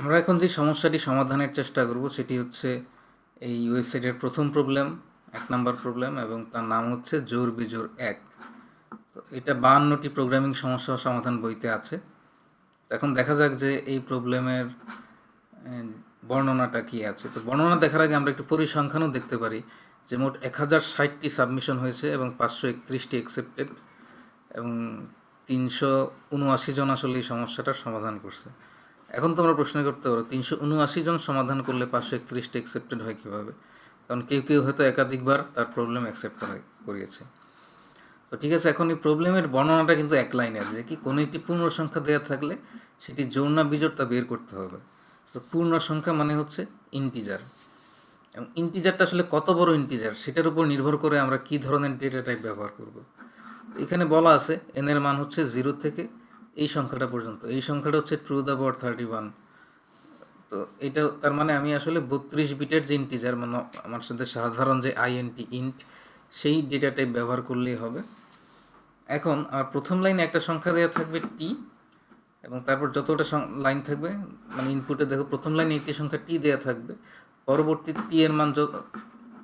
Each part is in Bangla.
আমরা এখন যে সমস্যাটি সমাধানের চেষ্টা করব, সেটি হচ্ছে এই ওয়েবসাইটের প্রথম প্রবলেম, এক নাম্বার প্রবলেম, এবং তার নাম হচ্ছে জোর বিজোর এক। তো এটা বাহান্নটি প্রোগ্রামিং সমস্যা সমাধান বইতে আছে। এখন দেখা যাক যে এই প্রবলেমের বর্ণনাটা কি আছে। তো বর্ণনা দেখার আগে আমরা একটু পরিসংখ্যানও দেখতে পারি যে মোট এক হাজার ষাটটি সাবমিশন হয়েছে এবং পাঁচশো একত্রিশটি অ্যাকসেপ্টেড এবং তিনশো উনআশি জন আসলে এই সমস্যাটার সমাধান করছে। এখন তোমরা প্রশ্ন করতে পারো, তিনশো উনআশি জন সমাধান করলে পাঁচশো একত্রিশটা অ্যাকসেপ্টেড হয় কীভাবে? কারণ কেউ কেউ হয়তো একাধিকবার তার প্রবলেম অ্যাকসেপ্ট করা করিয়েছে। তো ঠিক আছে, এখন এই প্রবলেমের বর্ণনাটা কিন্তু এক লাইনের যে কি কোনো একটি পূর্ণ সংখ্যা দেওয়া থাকলে সেটি জোর না বিজোড়টা বের করতে হবে। তো পূর্ণ সংখ্যা মানে হচ্ছে ইন্টিজার এবং ইন্টিজারটা আসলে কত বড় ইন্টিজার সেটার উপর নির্ভর করে আমরা কী ধরনের ডেটা টাইপ ব্যবহার করব। এখানে বলা আছে এনের মান হচ্ছে জিরো থেকে এই সংখ্যাটা পর্যন্ত। এই সংখ্যাটা হচ্ছে to the power thirty one তো এটা তার মানে আমি আসলে বত্রিশ বিটের যে ইন্টিজার মানে আমার সাথে সাধারণ যে আইএনটি ইন্ট সেই ডেটা টাইপ ব্যবহার করলেই হবে। এখন আর প্রথম লাইনে একটা সংখ্যা দেওয়া থাকবে টি এবং তারপর যতটা লাইন থাকবে মানে ইনপুটে দেখো প্রথম লাইনে একটি সংখ্যা টি দেওয়া থাকবে। পরবর্তী টি এর মান যত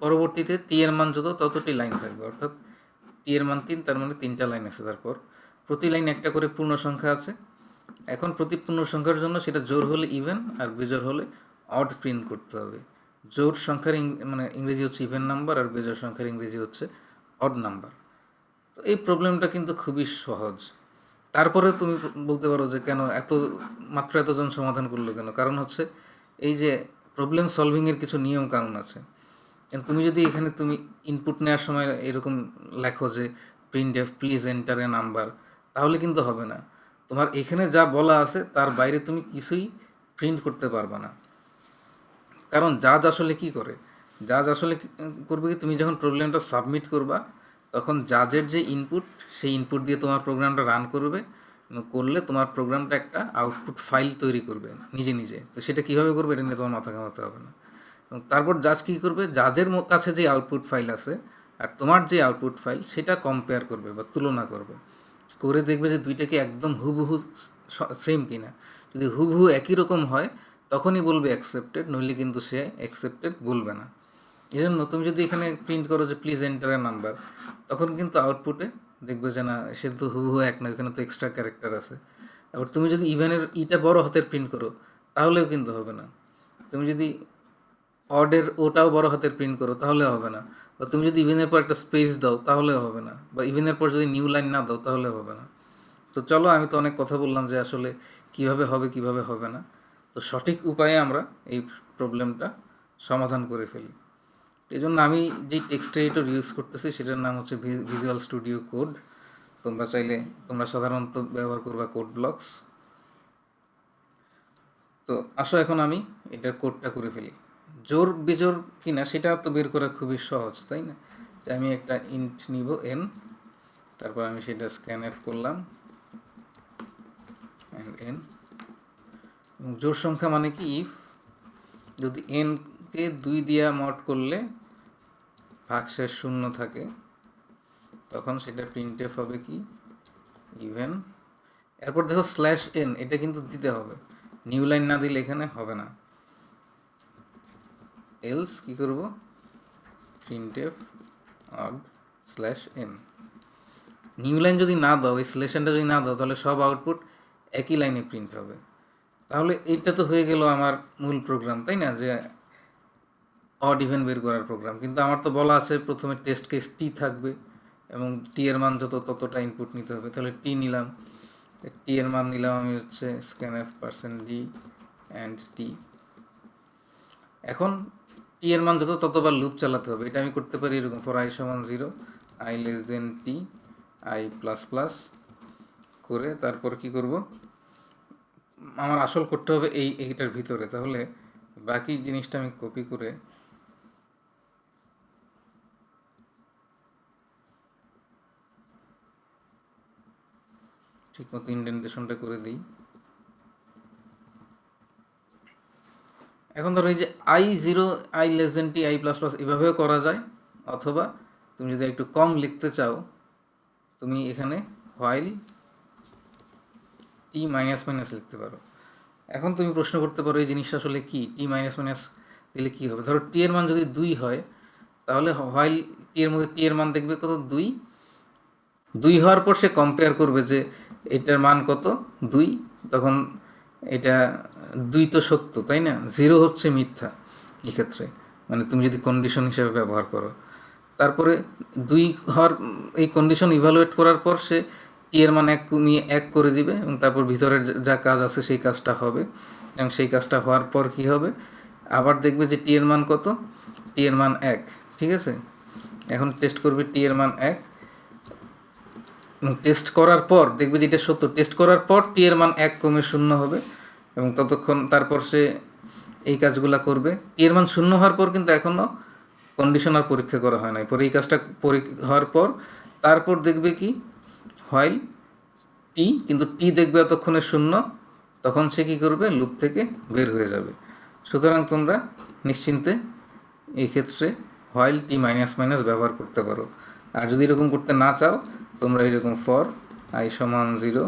পরবর্তীতে টি এর মান যত, ততটি লাইন থাকবে। অর্থাৎ টি এর মান তিন, তার মানে তিনটা লাইন আছে তারপর। প্রতি লাইনে একটা করে পূর্ণ সংখ্যা আছে। এখন প্রতি পূর্ণ সংখ্যার জন্য সেটা জোর হলে ইভেন আর বিজোর হলে অড প্রিন্ট করতে হবে। জোর সংখ্যার মানে ইংরেজি হচ্ছে ইভেন নাম্বার আর বিজোর সংখ্যার ইংরেজি হচ্ছে অড নাম্বার তো এই প্রবলেমটা কিন্তু খুবই সহজ। তারপরে তুমি বলতে পারো যে কেন এত, মাত্র এতজন সমাধান করল কেন? কারণ হচ্ছে এই যে প্রবলেম সলভিংয়ের কিছু নিয়ম কানুন আছে তুমি যদি এখানে তুমি ইনপুট নেওয়ার সময় এরকম লেখো যে print F please enter a number তাহলে কিন্তু হবে না। তোমার এখানে যা বলা আছে, তার বাইরে তুমি কিছুই প্রিন্ট করতে পারবে না। কারণ জাজ আসলে কি করে? জাজ আসলে করবে কি? তুমি যখন প্রবলেমটা সাবমিট করবা, তখন জাজের যে ইনপুট সেই ইনপুট দিয়ে তোমার প্রোগ্রামটা রান করবে, করলে তোমার প্রোগ্রামটা একটা আউটপুট ফাইল তৈরি করবে নিজে নিজে। তো সেটা কীভাবে করবে, এটা নিয়ে তোমার মাথা ঘামাতে হবে না। এবং তারপর জাজ কী করবে? জাজের কাছে যে আউটপুট ফাইল আছে, আর তোমার যে আউটপুট ফাইল সেটা কম্পেয়ার করবে বা তুলনা করবে। করে দেখবে যে দুইটাকে একদম হুবহু সেম কিনা। যদি হুবহু একই রকম হয়, তখনই বলবে অ্যাকসেপ্টেড নইলে কিন্তু সে অ্যাকসেপ্টেড বলবে না। এই জন্য তুমি যদি এখানে প্রিন্ট করো যে প্লিজ এন্টার নাম্বার তখন কিন্তু আউটপুটে দেখবে যে না, সে তো হুবহু এক না, এখানে তো এক্সট্রা ক্যারেক্টার আছে। আবার তুমি যদি ইভেনের ইটা বড় হাতের প্রিন্ট করো, তাহলেও কিন্তু হবে না। তুমি যদি অডের ওটাও বড় হাতের প্রিন্ট করো তাহলে হবে না। বা তুমি যদি ইভেনের পর একটা স্পেস দাও, তাহলে হবে না। বা ইভেনের পর যদি নিউ লাইন না দাও, তাহলে হবে না। তো চলো, আমি তো অনেক কথা বললাম যে আসলে কীভাবে হবে কীভাবে হবে না। তো সঠিক উপায়ে আমরা এই প্রবলেমটা সমাধান করে ফেলি। এই জন্য আমি যেই টেক্সট এডিটর ইউজ করতেছি, সেটার নাম হচ্ছে ভিজুয়াল স্টুডিও কোড তোমরা চাইলে, তোমরা সাধারণত ব্যবহার করবা কোড ব্লকস তো আসো, এখন আমি এটার কোডটা করে ফেলি। জোর বেজোর কিনা সেটা তো বের করা খুবই সহজ, তাই না? আমি একটা ইন্ট নিব এন তারপর আমি সেটা স্ক্যান এফ করলাম এন জোর সংখ্যা মানে কি ইফ যদি এনকে দুই দিয়া মড করলে ভাগশেষ শূন্য থাকে, তখন সেটা প্রিন্ট এফ হবে কি? ইভেন এরপর দেখো স্ল্যাশ এন এটা কিন্তু দিতে হবে। নিউ লাইন না দিলে এখানে হবে না। এলস কি করব? Print F odd slash N new line যদি না দাও, এই সিলেকশনটা যদি না দাও, তাহলে সব আউটপুট একই লাইনে প্রিন্ট হবে। তাহলে এইটা তো হয়ে গেল আমার মূল প্রোগ্রাম তাই না? যে অড ইভেন বের করার প্রোগ্রাম কিন্তু আমার তো বলা আছে, প্রথমে টেস্ট কেস টি থাকবে এবং টি এর মান যত, ততটা ইনপুট নিতে হবে। তাহলে টি নিলাম। টি এর মান নিলাম আমি হচ্ছে scan F percent D and T এখন টি এর মান যত, ততবার লুপ চালাতে হবে। এটা আমি করতে পারি এরকম ফর আই সমান zero I less than T I plus plus করে তারপর কি করব? আমার আসল করতে হবে এই এইটার ভিতরে। তাহলে বাকি জিনিসটা আমি কপি করে ঠিকমতো ইন্ডেন্টেশনটা করে দিই। এখন ধরো এই যে I zero I less than T I plus plus এভাবেও করা যায়, অথবা তুমি যদি একটু কম লিখতে চাও, তুমি এখানে হোয়াইল টি মাইনাস মাইনাস লিখতে পারো। এখন তুমি প্রশ্ন করতে পারো এই জিনিসটা আসলে কি? টি মাইনাস মাইনাস দিলে কী হবে? ধরো টি এর মান যদি দুই হয়, তাহলে হোয়াইল টি এর মধ্যে টি এর মান দেখবে কত? দুই। দুই হওয়ার পর সে কম্পেয়ার করবে যে এটার মান কত? দুই। তখন এটা দুই তো সত্য তাই না? জিরো হচ্ছে মিথ্যা এক্ষেত্রে। মানে তুমি যদি কন্ডিশন হিসেবে ব্যবহার করো। তারপরে দুই হওয়ার, এই কন্ডিশন ইভালুয়েট করার পর সে টি এর মান এক নিয়ে এক করে দিবে এবং তারপর ভিতরের যা- কাজ আছে সেই কাজটা হবে। এবং সেই কাজটা হওয়ার পর কি হবে? আবার দেখবে যে টি এর মান কত? টি এর মান এক, ঠিক আছে? এখন টেস্ট করবে টি এর মান এক। টেস্ট করার পর, দেখবে যে এটা সত্য টেস্ট করার পর টি এর মান এক কমে শূন্য হবে এবং ততক্ষণ তারপর সে এই কাজগুলা করবে। টি এর মান শূন্য হওয়ার পর কিন্তু এখনও কন্ডিশনার পরীক্ষা করা হয় নাই। পরে এই কাজটা হওয়ার পর তারপর দেখবে কি? হয় টি কিন্তু টি দেখবে এতক্ষণে শূন্য, তখন সে কী করবে? লুপ থেকে বের হয়ে যাবে। সুতরাং তোমরা নিশ্চিন্তে এই ক্ষেত্রে টি মাইনাস মাইনাস ব্যবহার করতে পারো। আর যদি এরকম করতে না চাও তোমরা এরকম ফর আই সমান জিরো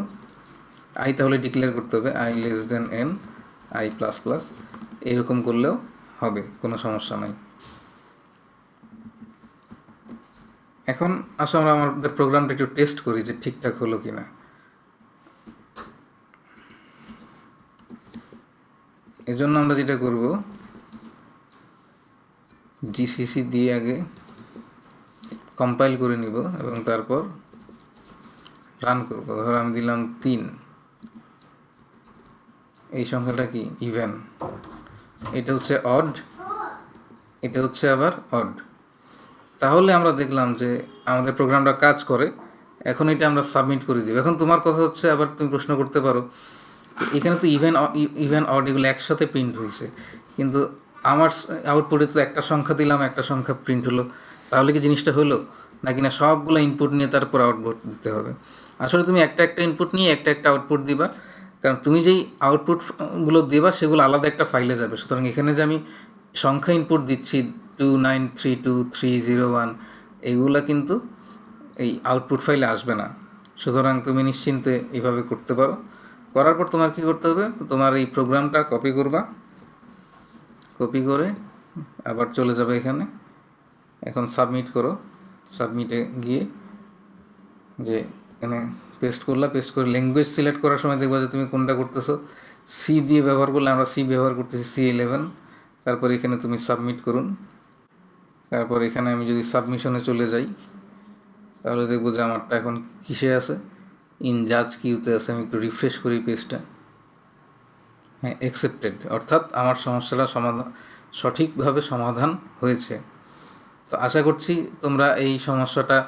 আই তাহলে ডিক্লেয়ার করতে হবে I less than N I plus plus এরকম করলেও হবে, কোনো সমস্যা নাই। এখন আসো আমরা আমাদের প্রোগ্রামটা একটু টেস্ট করি যে ঠিকঠাক হলো কি না এজন্য আমরা যেটা করব জিসিসি দিয়ে আগে কম্পাইল করে নিব এবং তারপর রান করব, ধরো আমি দিলাম তিন। এই সংখ্যাটা কি? ইভেন এটা হচ্ছে অড এটা হচ্ছে আবার অড তাহলে আমরা দেখলাম যে আমাদের প্রোগ্রামটা কাজ করে, এখন এটা আমরা সাবমিট করে দিব। এখন তোমার কথা হচ্ছে, আবার তুমি প্রশ্ন করতে পারো এখানে তো ইভেন ইভেন অড এগুলো একসাথে প্রিন্ট হয়েছে। কিন্তু আমার আউটপুটে তো একটা সংখ্যা দিলাম, একটা সংখ্যা প্রিন্ট হলো। তাহলে কি জিনিসটা হলো? নাকি না সবগুলো ইনপুট নিয়ে তারপর আউটপুট দিতে হবে? আসলে তুমি একটা একটা ইনপুট নিয়ে একটা একটা আউটপুট দিবা। কারণ তুমি যেই আউটপুটগুলো দেবা, সেগুলো আলাদা একটা ফাইলে যাবে। সুতরাং এখানে যে আমি সংখ্যা ইনপুট দিচ্ছি two nine three two three zero one এগুলো কিন্তু এই আউটপুট ফাইলে আসবে না। সুতরাং তুমি নিশ্চিন্তে এইভাবে করতে পারো। করার পর তোমার কী করতে হবে? তোমার এই প্রোগ্রামটা কপি করবা। কপি করে আবার চলে যাবে এখানে। এখন সাবমিট করো। সাবমিটে গিয়ে যে এখানে পেস্ট করলা পেস্ট করে ল্যাঙ্গুয়েজ সিলেক্ট করার সময় দেখবা যে তুমি কোনটা করতেছো। সি দিয়ে ব্যবহার করলে আমরা সি ব্যবহার করতেছি সি ইলেভেন তারপর এখানে তুমি সাবমিট করুন। তারপর এখানে আমি যদি সাবমিশনে চলে যাই, তাহলে দেখব যে আমারটা এখন কিসে আছে? ইন জাজ কিউতে আছে। আমি একটু রিফ্রেশ করি পেজটা হ্যাঁ অ্যাকসেপ্টেড অর্থাৎ আমার সমস্যাটা সমাধান সঠিকভাবে সমাধান হয়েছে। তো আশা করছি তোমরা এই সমস্যাটা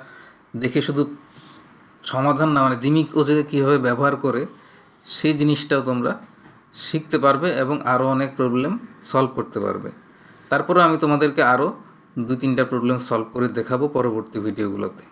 দেখে শুধু সমাধান না মানে দিমিক যে কীভাবে ব্যবহার করে, সেই জিনিসটাও তোমরা শিখতে পারবে এবং আরও অনেক প্রবলেম সলভ করতে পারবে। তারপরে আমি তোমাদেরকে আরও দু তিনটা প্রবলেম সলভ করে দেখাবো পরবর্তী ভিডিওগুলোতে